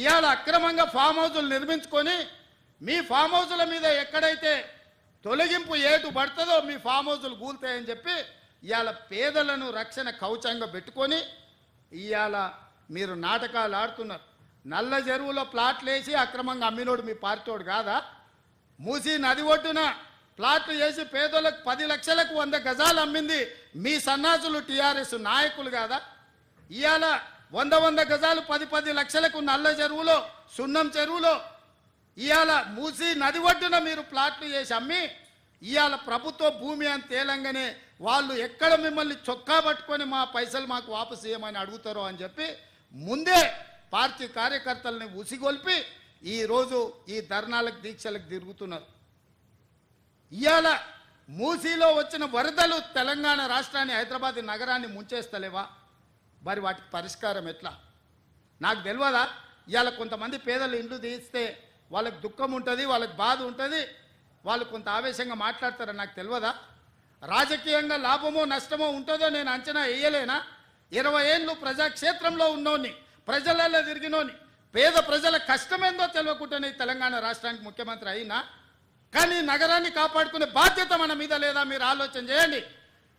ఇవాళ అక్రమంగా ఫామ్ హౌజులు నిర్మించుకొని మీ ఫామ్ హౌజుల మీద ఎక్కడైతే తొలగింపు ఏటు పడుతుందో మీ ఫామ్ హౌజులు కూలుతాయని చెప్పి ఇవాళ పేదలను రక్షణ కవచంగా పెట్టుకొని ఇవాళ మీరు నాటకాలు ఆడుతున్నారు. నల్ల చెరువులో ప్లాట్లు వేసి అక్రమంగా అమ్మినోడు మీ పార్టీోడు కాదా? మూసి నది ఒడ్డున ప్లాట్లు వేసి పేదలకు పది లక్షలకు వంద గజాలు అమ్మింది మీ సన్నాసులు టీఆర్ఎస్ నాయకులు కాదా? ఇవాళ వంద వంద గజాలు పది పది లక్షలకు నల్ల చెరువులో సున్నం చెరువులో. ఇవాళ మూసి నది ఒడ్డున మీరు ప్లాట్లు చేసి అమ్మి ఇవాళ ప్రభుత్వ భూమి అని తేలంగానే వాళ్ళు ఎక్కడ మిమ్మల్ని చొక్కా పట్టుకొని మా పైసలు మాకు వాపసు చేయమని అడుగుతారో అని చెప్పి ముందే పార్టీ కార్యకర్తల్ని ఉసిగొల్పి ఈరోజు ఈ ధర్నాలకు దీక్షలకు తిరుగుతున్నారు. ఇవాళ మూసీలో వచ్చిన వరదలు తెలంగాణ రాష్ట్రాన్ని హైదరాబాద్ నగరాన్ని ముంచేస్తలేవా? మరి వాటికి పరిష్కారం ఎట్లా? నాకు తెలియదా ఇవాళ కొంతమంది పేదలు ఇండ్లు తీస్తే వాళ్ళకి దుఃఖం ఉంటుంది వాళ్ళకి బాధ ఉంటుంది వాళ్ళు కొంత ఆవేశంగా మాట్లాడతారని నాకు తెలియదా రాజకీయంగా లాభమో నష్టమో ఉంటుందో నేను అంచనా వేయలేనా? ఇరవై ఏళ్ళు ప్రజాక్షేత్రంలో ఉన్నోని ప్రజలలో తిరిగినోని పేద ప్రజల కష్టమేందో తెలియకుండానే ఈ తెలంగాణ రాష్ట్రానికి ముఖ్యమంత్రి అయినా కానీ నగరాన్ని కాపాడుకునే బాధ్యత మన మీద లేదా మీరు ఆలోచన చేయండి.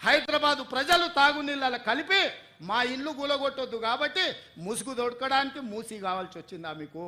హైదరాబాదు ప్రజలు తాగునీళ్ళ కలిపి మా ఇల్లు గులగొట్టొద్దు కాబట్టి ముసుగు దొడకడానికి మూసి కావాల్సి వచ్చిందా మీకు?